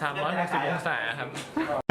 360องศาครับ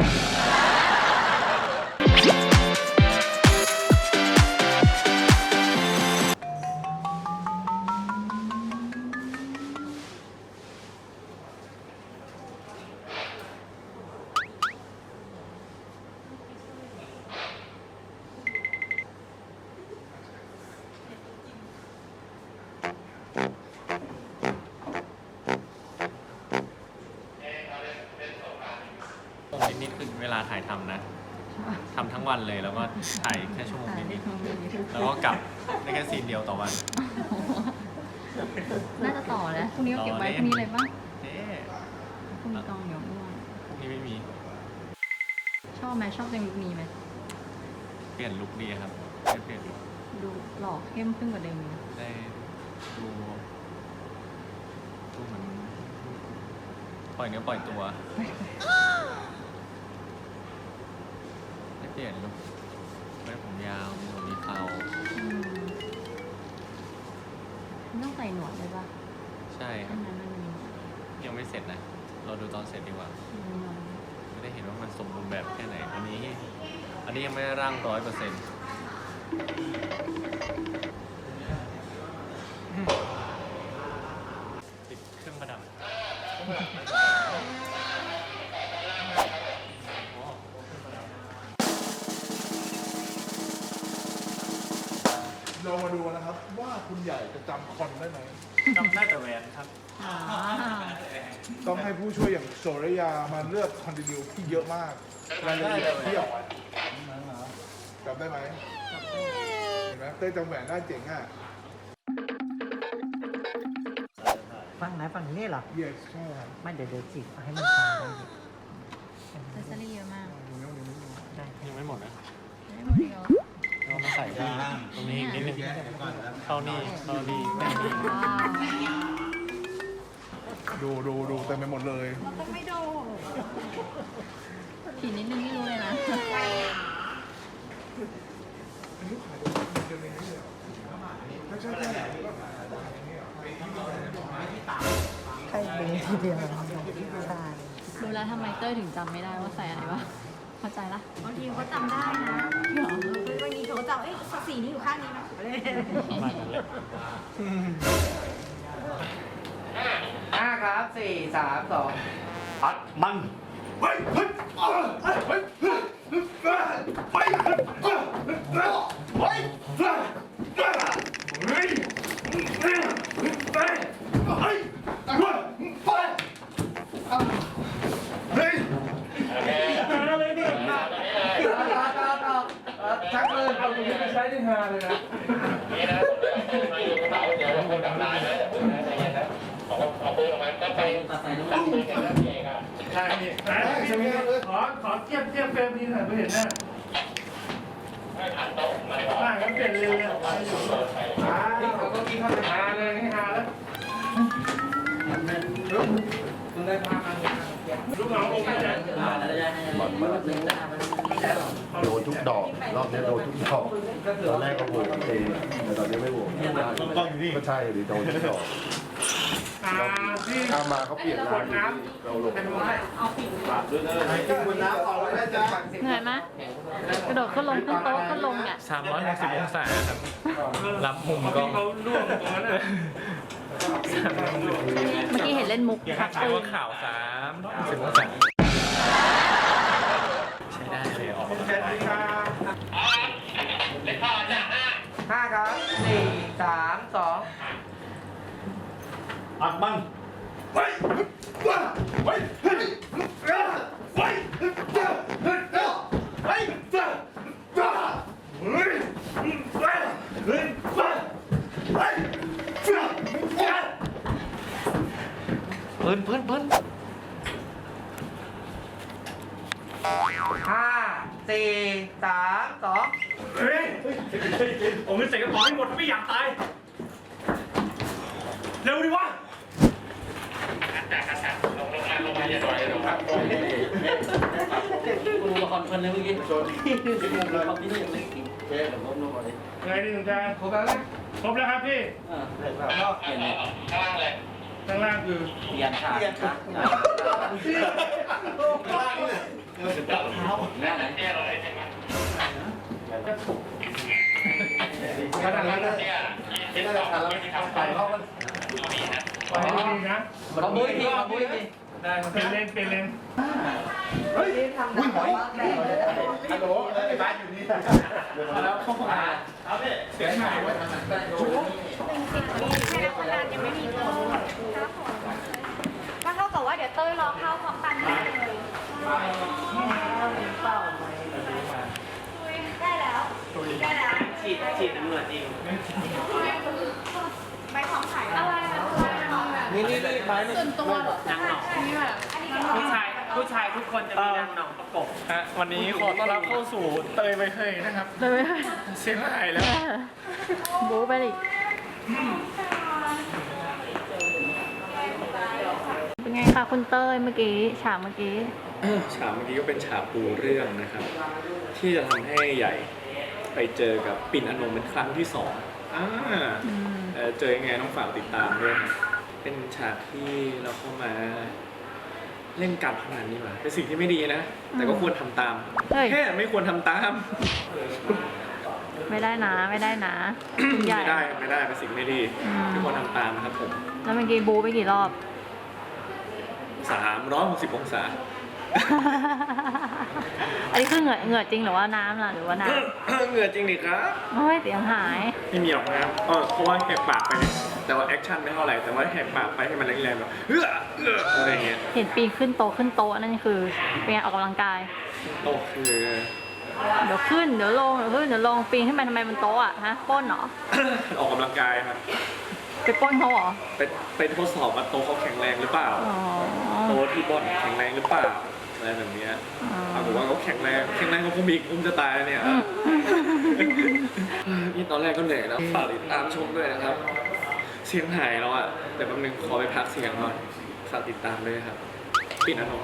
วันเลย แล้วก็ถ่ายแค่ชั่วโมงนิดๆแล้วก็กลับได้แค่ซีนเดียวต่อวัน น่าจะต่อแล้วพรุ่งนี้ก็เก็บไว้พรุ่งนี้เลยป่ะเอ๊ะพรุ่งนี้กองเดี๋ยวม่วงพวกนี้ไม่มี ชอบไหมชอบเต็มลุคนี้ไหมเปลี่ยนลุคดีครับได้เปลี่ยนลุคดูหล่อเข้มขึ้นกว่าเดิมนะได้ดูดูเหมือนปล่อยเนื้อปล่อยตัว ได้เปลี่ยนลุคไว้ผมยาวมีหนวดมีเขาอืมมันต้องใส่หนวดเลยป่ะใช่คอัรับ นนั้นมันมีหนวดยังไม่เสร็จนะ เราดูตอนเสร็จดีกว่า อืมจะได้เห็นว่ามันสมบูรณ์แบบแค่ไหน อันนี้ อันนี้ยังไม่ได้ร่างร้อยเปอร์เซ็นต์ติดเครื่องประดับ เรามาดูนะครับ ว่าคุณใหญ่จะจำคอนได้ไหมจำได้แต่แหวนครับอ่าต้องให้ผู้ช่วยอย่างโสรยามาเลือกคอนติเนียที่เยอะมากรายละเอียดเที่ยวจำได้ไหมเห็นไหมเต้ยจำแหวนได้เจ๋งอะ ฝั่งไหนฝั่งนี้เหรอ yes ใช่ครับไม่เดี๋ยวเดี๋ยวจีบให้มันฟังได้ดิเซสซอรี่เยอะมากดูนิ้วนิ้วนิ้วได้ยังไม่หมดนะ ไม่หมดเดียวเรามาใส่ที่ตรงนี้อีกนิดนึงเข้านี่เข้านี่ดูดูดูเต็มไปหมดเลยเราต้องไม่ดูผีนิดนึงไม่รู้เลยนะไม่ใช่แค่ใช่เป็นทีเดียวใช่รู้แล้วทำไมเต้ยถึงจำไม่ได้ว่าใส่อะไรวะ เข้าใจละบางทีเขาจำได้นะบางทีเขาจำเอ้ยสีนี้อยู่ข้างนี้นะอะไรประมาณนั้นแหละห้าครับสี่สามสองอัดมันเฮ้ยเฮ้ยเฮ้ยเฮ้ยเฮ้ยเฮ้ยเฮ้ยเฮ้ยเฮ้ยเฮ้ยเฮ้ยเฮ้ย ใช่พี่ใช่ไหมครับขอขอเทียบเทียบเฟรมนี้หน่อยเพื่อเห็นหน้าได้ครับเปลี่ยนเร็วเลยนี่เขาก็กินข้าวหาเลยให้หาแล้วคุณได้พามาลูกน้องโอเคใจโดนทุกดอกรอบนี้โดนทุกดอกตอนแรกก็โหวตเองแต่ตอนนี้ไม่โหวตต้องอยู่นี่ก็ใช่ดิโดนทุกดอก อ่าที่ถ้ามาเขาเปลี่ยนร้านเราหลบเป็นว่าคุณน้ำออกเลยนะจ๊ะเหนื่อยไหมกระโดดขึ้นลงขึ้นโต๊ะขึ้นลงเนี่ย360องศาครับรับมุมกล้องเขาล่วงตรงนั้นน่ะเมื่อกี้เห็นเล่นมุกพักใช้ปืว่านข่าว360องศาใช้ได้เลยออกเจ็ดนาฬิกาห้าครับสี่สามสอง อัดมันไปไปไปไปไปพื้นพื้นพื้นห้าสี่สามสองเฮ้ยผมจะใส่กระเป๋าให้หมดไม่อยากตาย เร็วดิวะ กูมาคอนเฟิร์มเลยเมื่อกี้ชนที่มุมเลยที่นี่ไม่กินเจ๊ผมลบลงก่อนดิไงที่ถึงจะครบแล้วนะครบแล้วครับพี่อ่าเสร็จแล้วก็เปลี่ยนเลยข้างล่างเลยท้างล่างคือเปลี่ยนฉากเปลี่ยนฉากข้างล่างเลยจับเท้าหน้าไหนเจ๊เราเลยใช่ไหมข้าดนั้นเลยที่เราทำไปเพราะมัน ขอให้ดีๆนะขอบุ้ยทีขอบุ้ยทีได้เป็นเลนเป็นเลนอุ้ยหอยฮัลโหลไอ้บ้านอยู่นี่แล้วเข้ามาเสียงหายไว้แค่คนนั้นยังไม่มีเลยก็เท่ากับว่าเดี๋ยวเต้ยรอเข้าพร้อมกันได้เลยได้แล้ว ได้แล้ว ฉีดฉีดน้ำเหลือจริง ใบของขายอะไรนะ นี่นี่นี่ไป ส่วนตัวหรอนางหนองอันนี้แบบผู้ชายผู้ชายทุกคนจะมีนางหนองประกบฮะวันนี้ขอต้อนรับเข้าสู่เตยไปเคยนะครับ เลยไหมเสียงหายแล้ว บู๊ไปดิเป็นไงคะคุณเต้ยเมื่อกี้ฉากเมื่อกี้ ฉากเมื่อกี้ก็เป็นฉากปูเรื่องนะครับ ที่จะทำให้ใหญ่ไปเจอกับปิ่นอนงเป็นครั้งที่สองอ่าอืมเอ่อเจอยังไงต้องฝากติดตามด้วยนะ เป็นฉากที่เราเข้ามาเล่นการพนันนี่หว่าเป็นสิ่งที่ไม่ดีนะ แต่ก็ควรทำตาม เฮ้ย แค่ไม่ควรทำตาม ไม่ได้นะ ไม่ได้นะคุณใหญ่ ไม่ได้ไม่ได้เป็นสิ่งไม่ดีอืม ไม่ควรทำตามนะครับผมแล้วเมื่อกี้บู๊ไปกี่รอบ สามร้อยหกสิบองศา อันนี้คือเหงื่อเหงื่อจริงหรือว่าน้ำล่ะหรือว่าน้เหงื่อจริงดิครับำโอ้ยเสียงหาย ไม่มีหรอกนะครับเออเพราะว่าแหกปากไปเนี่ย แต่ว่าแอคชั่นไม่เท่าไหร่แต่ว่าแหกปากไปให้มันแรงๆแบบเอื้อเอื้ออะไรอย่างเงี้ยเห็นปีนขึ้นโตะขึ้นโต๊ะนั่นคือเป็นไงออกกำลังกาย โตคือ เดี๋ยวขึ้นเดี๋ยวลงเดี๋ยวขึ้นเดี๋ยวลงปีนขึ้นไปทำไมบนโต๊ะอะฮะปล้นเหรอ ออกกำลังกายครับไปปล้นเขาเหรอไปไปทดสอบว่าโตเขาแข็งแรงหรือเปล่า อ๋อโตที่บอลแข็งแรงหรือเปล่าอะไรแบบเนี้ยอ๋อปรากฏว่าเขาแข็งแรงแข็งแรงกว่าผมอีกอุ้มจะตายแล้วเนี่ย อืม นี่ตอนแรกก็เหนื่อยแล้วฝากติดตามชมด้วยนะครับ เสียงหายแล้วอะเดี๋ยวแป๊บนึงขอไปพักเสียงก่อนฝากติดตามด้วยครับ ปิดนะนง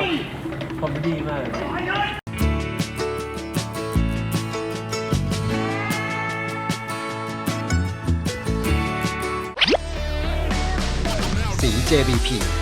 สี JBP